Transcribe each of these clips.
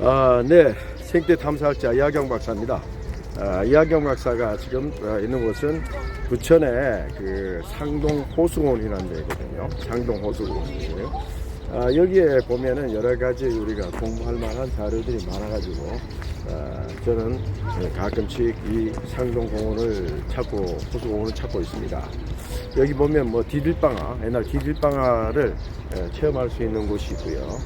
아, 네. 생태 탐사학자 이하경 박사입니다. 아, 이하경 박사가 지금 어, 있는 곳은 부천의 그 상동 호수공원이라는 데거든요. 상동 호수공원이에요. 아, 여기에 보면은 여러 가지 우리가 공부할 만한 자료들이 많아가지고 아, 저는 가끔씩 이 상동 공원을 찾고 호수공원을 찾고 있습니다. 여기 보면 뭐 디딜방아 옛날 디딜방아를 에, 체험할 수 있는 곳이 있고요.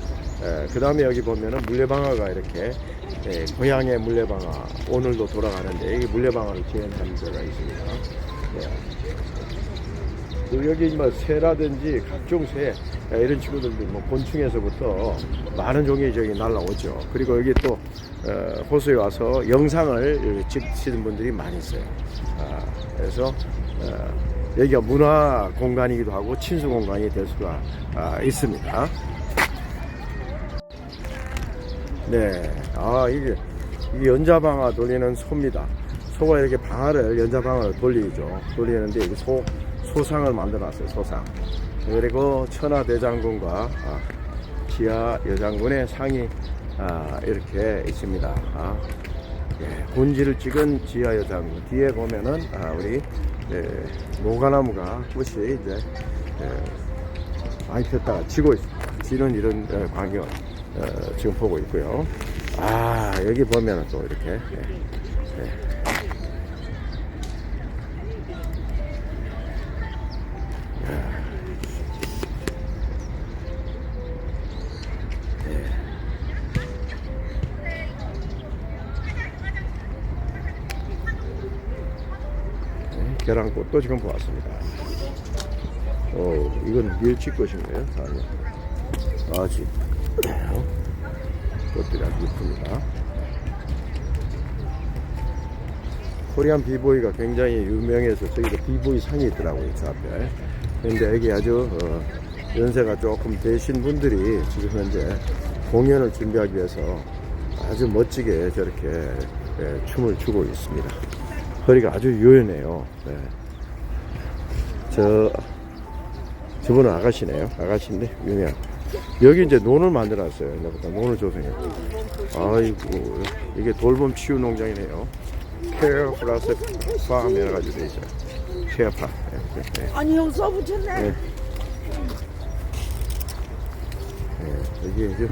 그 다음에 여기 보면은 물레방아가 이렇게 예, 고향의 물레방아 오늘도 돌아가는데 여기 물레방아를 지원하는 데가 있습니다. 예. 그리고 여기 뭐 새라든지 각종 새 예, 이런 친구들도 뭐 곤충에서부터 많은 종이 저기 날라오죠. 그리고 여기 또 어, 호수에 와서 영상을 찍시는 분들이 많이 있어요. 아, 그래서 어, 여기가 문화 공간이기도 하고 친수 공간이 될 수가 아, 있습니다. 네. 아, 이게, 이게 연자방아 돌리는 소입니다. 소가 이렇게 방아를 연자방아를 돌리죠. 돌리는데 이게 소, 소상을 만들어 놨어요. 소상. 그리고 천하대장군과 아, 지하 여장군의 상이 아, 이렇게 있습니다. 아, 예, 본지를 찍은 지하 여장군. 뒤에 보면은 아, 우리 예, 모가나무가 꽃이 이제 예, 많이 폈다가 지고 있, 지는 이런 어, 광경 어, 지금 보고 있고요. 아 여기 보면은 또 이렇게. 예. 예, 계란꽃도 지금 보았습니다. 어, 이건 밀치 꽃인가요? 아니요. 아직 꽃들이 아주 이쁩니다. 코리안 비보이가 굉장히 유명해서 저기도 비보이 상이 있더라고요, 저 앞에. 근데 여기 아주 어, 연세가 조금 되신 분들이 지금 현재 공연을 준비하기 위해서 아주 멋지게 저렇게 예, 춤을 추고 있습니다. 허리가 아주 유연해요. 네. 저 저분은 아가씨네요. 아가씨인데 유명. 여기 이제 논을 만들었어요. 옛날부터 논을 조성했고. 아이고 이게 돌봄 치유 농장이네요. 케어 플러스 팜 여러 가지 돼 있어요. 케어 팜. 네. 아니 형 써붙였네. 네. 네, 여기 이제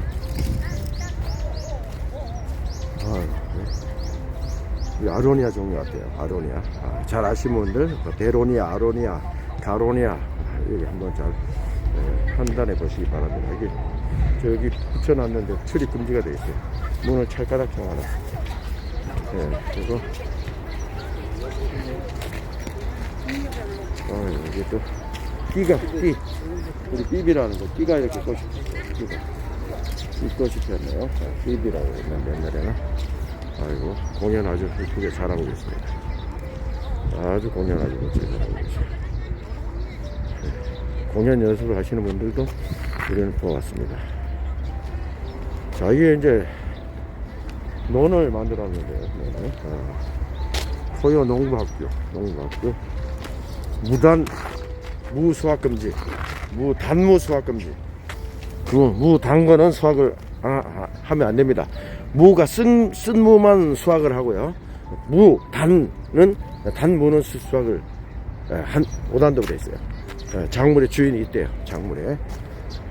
아, 네. 이 아로니아 종류 같아요. 아로니아. 아, 잘 아시는 분들 뭐 베로니아, 아로니아, 가로니아 아, 여기 한번 잘 네, 판단해 보시기 바랍니다. 여기 저기 붙여놨는데 출입 금지가 돼 있어요. 문을 찰까닥 잠가놨. 네, 그리고 어, 여기 또 끼가 끼 우리 삐비라는 거 끼가 이렇게 꽃이 끼가 이 꽃이 피었네요. 자, 삐비라고 했는데 옛날에는 아이고 공연 아주 예쁘게 잘하고 있습니다. 아주 공연 아주 멋지게 잘하고 계세요. 네, 공연 연습을 하시는 분들도 우리는 보았습니다. 자 이게 이제 논을 만들었는데요. 논을. 아, 토요 농부학교, 농부학교. 무단 무수확 금지, 무단무 수확 금지. 그 무단 거는 수확을 아, 아, 하면 안 됩니다. 무가 쓴, 쓴 무만 수확을 하고요. 무 단은 단무는 수- 수확을 예, 한 5단도로 돼 있어요. 예, 작물의 주인이 있대요. 작물에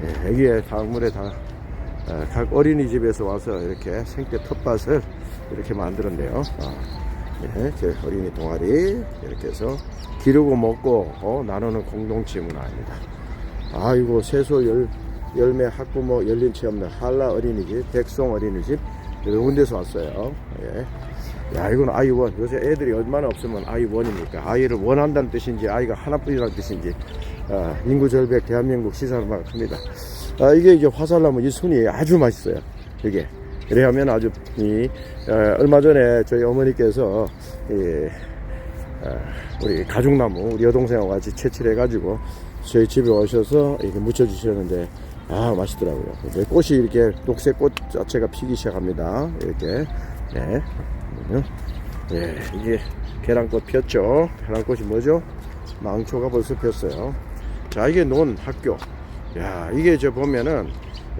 예, 여기에 작물에 다 어, 각 어린이집에서 와서 이렇게 생태 텃밭을 이렇게 만들었네요. 아, 예, 제 어린이 동아리 이렇게 해서 기르고 먹고 어, 나누는 공동체 문화입니다. 아이고 세소 열, 열매 학부모 열린 체험단 한라 어린이집 백송 어린이집 군데서 왔어요. 예. 야 이건 아이원 요새 애들이 얼마나 없으면 아이원입니까? 아이를 원한다는 뜻인지 아이가 하나뿐이라는 뜻인지 아, 인구 절벽 대한민국 시사를 큽니다. 아, 이게 이제 화살나무 이 순이 아주 맛있어요. 이게. 이래하면 아주, 이, 어, 얼마 전에 저희 어머니께서, 이, 어, 우리 가죽나무, 우리 여동생하고 같이 채취해가지고 저희 집에 오셔서 이렇게 묻혀주셨는데, 아, 맛있더라고요. 이제 꽃이 이렇게 녹색 꽃 자체가 피기 시작합니다. 이렇게. 네. 예, 이게 계란꽃 피었죠. 계란꽃이 뭐죠? 망초가 벌써 피었어요. 자, 이게 논 학교. 야, 이게 저 보면은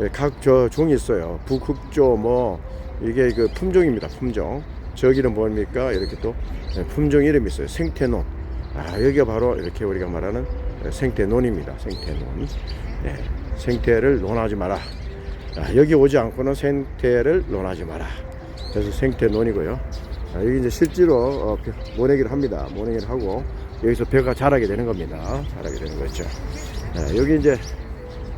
예, 각저 종이 있어요. 북흑조 뭐 이게 그 품종입니다. 품종. 저기는 뭡니까? 이렇게 또 예, 품종 이름이 있어요. 생태논. 아, 여기가 바로 이렇게 우리가 말하는 예, 생태논입니다. 생태논. 예, 생태를 논하지 마라. 아, 여기 오지 않고는 생태를 논하지 마라. 그래서 생태 논이고요. 아, 여기 이제 실제로 어, 벼- 모내기를 합니다. 모내기를 하고 여기서 벼가 자라게 되는 겁니다. 자라게 되는 거죠. 아, 여기 이제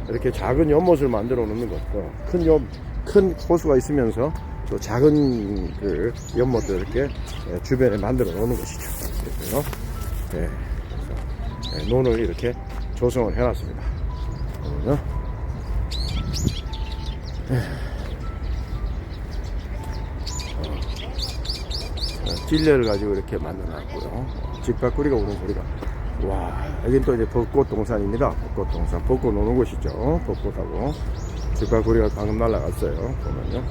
이렇게 작은 연못을 만들어 놓는 것도 큰 연, 큰 호수가 있으면서 또 작은 그 연못도 이렇게 예, 주변에 만들어 놓는 것이죠. 그래서 예, 그래서 예, 논을 이렇게 조성을 해놨습니다. 그래서 어, 찔레를 가지고 이렇게 만들어놨고요. 집밥구리가 오는 소리가. 와, 여긴 또 이제 벚꽃 동산입니다. 벚꽃 동산. 벚꽃 오는 곳이죠. 벚꽃하고. 집밥구리가 방금 날아갔어요. 보면요.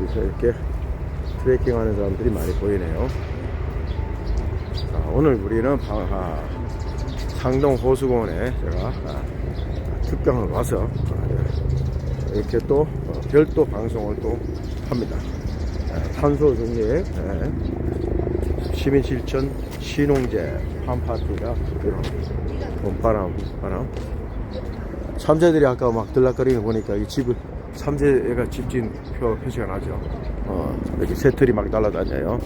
여기서 이렇게 트레킹 하는 사람들이 많이 보이네요. 자, 오늘 우리는 방, 아, 상동 호수공원에 제가 아, 특강을 와서 아, 예, 이렇게 또 어, 별도 방송을 또 합니다. 예, 탄소 중립, 예, 시민 실천 신홍제 팜파티가 이런 봄바람, 바람. 참새들이 아까 막 들락거리는 거 보니까 이 집을 참새가 집진 표, 표시가 나죠. 어, 여기 새털이 막 날아다녀요.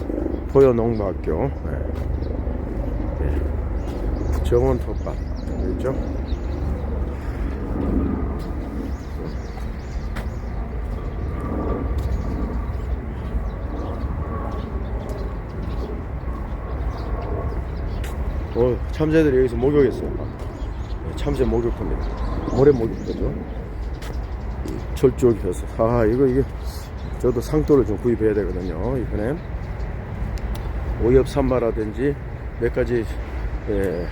포여농부학교. 예. 예. 정원 텃밭. 있죠? 어, 참새들이 여기서 목욕했어요. 네, 참새 목욕합니다. 모래 목욕이죠. 철쭉이어서. 아, 이거, 이게, 저도 상토를 좀 구입해야 되거든요. 이번에. 오엽 산마라든지 몇 가지, 예,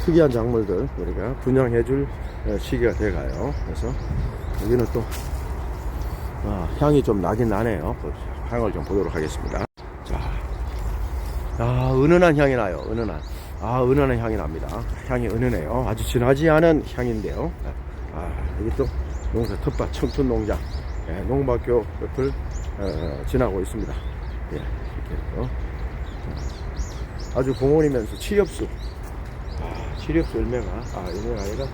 특이한 작물들 우리가 분양해줄 예, 시기가 돼가요. 그래서 여기는 또, 아, 향이 좀 나긴 나네요. 그 향을 좀 보도록 하겠습니다. 자, 아, 은은한 향이 나요. 은은한. 아, 은은한 향이 납니다. 향이 은은해요. 아주 진하지 않은 향인데요. 아, 여기 또 농사 텃밭 청춘 농장. 예, 농학교 옆을 어, 지나고 있습니다. 예, 이렇게. 아주 공원이면서 치렵수. 아, 치렵수 열매가, 아, 열매가 아니라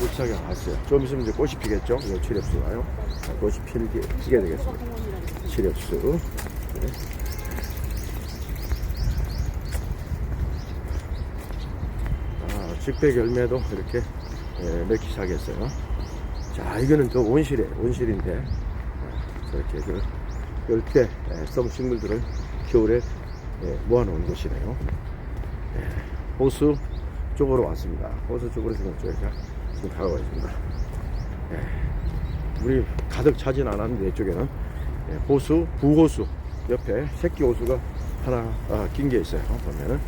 꽃차게 왔어요. 좀 있으면 이제 꽃이 피겠죠? 이 치렵수가요. 아, 꽃이 피게, 피게 되겠습니다. 치렵수. 네. 아, 직백 열매도 이렇게 예, 맺기 시작했어요. 자, 이거는 저 온실이에요. 온실인데 아, 저렇게 그 열대 예, 성 식물들을 겨울에 예, 모아놓은 곳이네요. 예, 호수 쪽으로 왔습니다. 호수 쪽으로 지금 저희가 지금 다가와 있습니다. 예, 물이 가득 차진 않았는데 이쪽에는 예, 호수, 부호수 옆에 새끼 호수가 하나 아, 낀게 있어요. 보면은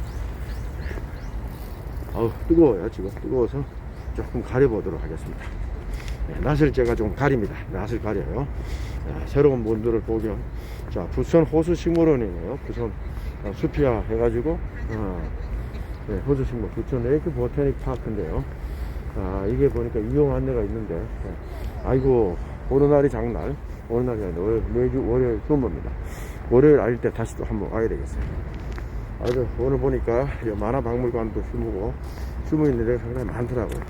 아우 뜨거워요 지금. 뜨거워서 조금 가려보도록 하겠습니다. 네, 낯을 제가 좀 가립니다. 낯을 가려요. 자, 새로운 분들을 보면 자 부천 호수식물원이네요. 부천 어, 숲이야 해가지고 어, 네, 호수식물. 부천 레이크 보타닉 파크인데요. 아 이게 보니까 이용 안내가 있는데 네. 아이고 어느 날이 장날. 어느 날이 아니라 월, 매주 월요일 근무입니다. 월요일 아닐 때 다시 또 한번 와야 되겠어요 아주 오늘 보니까 이 만화박물관도 휴무고 휴무 있는 데가 상당히 많더라고요.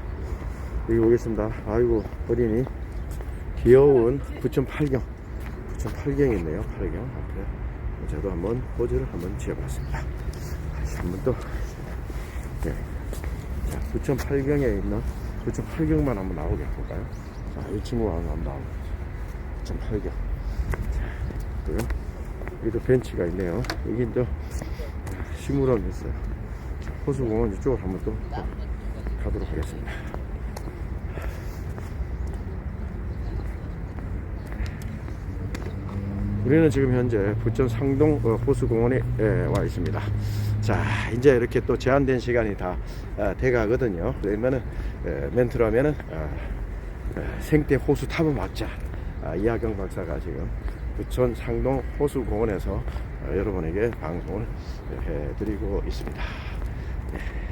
여기 오겠습니다. 아이고 어린이 귀여운 부천 팔경 부천 팔경이 있네요. 팔경 앞에 저도 한번 포즈를 한번 지어봤습니다. 다시 한번 또 네. 자, 부천 팔경에 있는 부천 팔경만 한번 나오게 해볼까요? 자, 이 친구가 한번 나오고 부천 팔경 자, 또요. 여기도 벤치가 있네요. 여기 또 식물원 있어요. 호수공원 이쪽으로 한번 또 가도록 하겠습니다. 우리는 지금 현재 부천 상동 어, 호수공원에 예, 와 있습니다. 자, 이제 이렇게 또 제한된 시간이 다 아, 돼가거든요. 그러면은 에, 멘트로 하면은 아, 에, 생태 호수 탐험 학자 아, 이하경 박사가 지금 부천 상동 호수공원에서 어, 여러분에게 방송을 해드리고 있습니다. 네.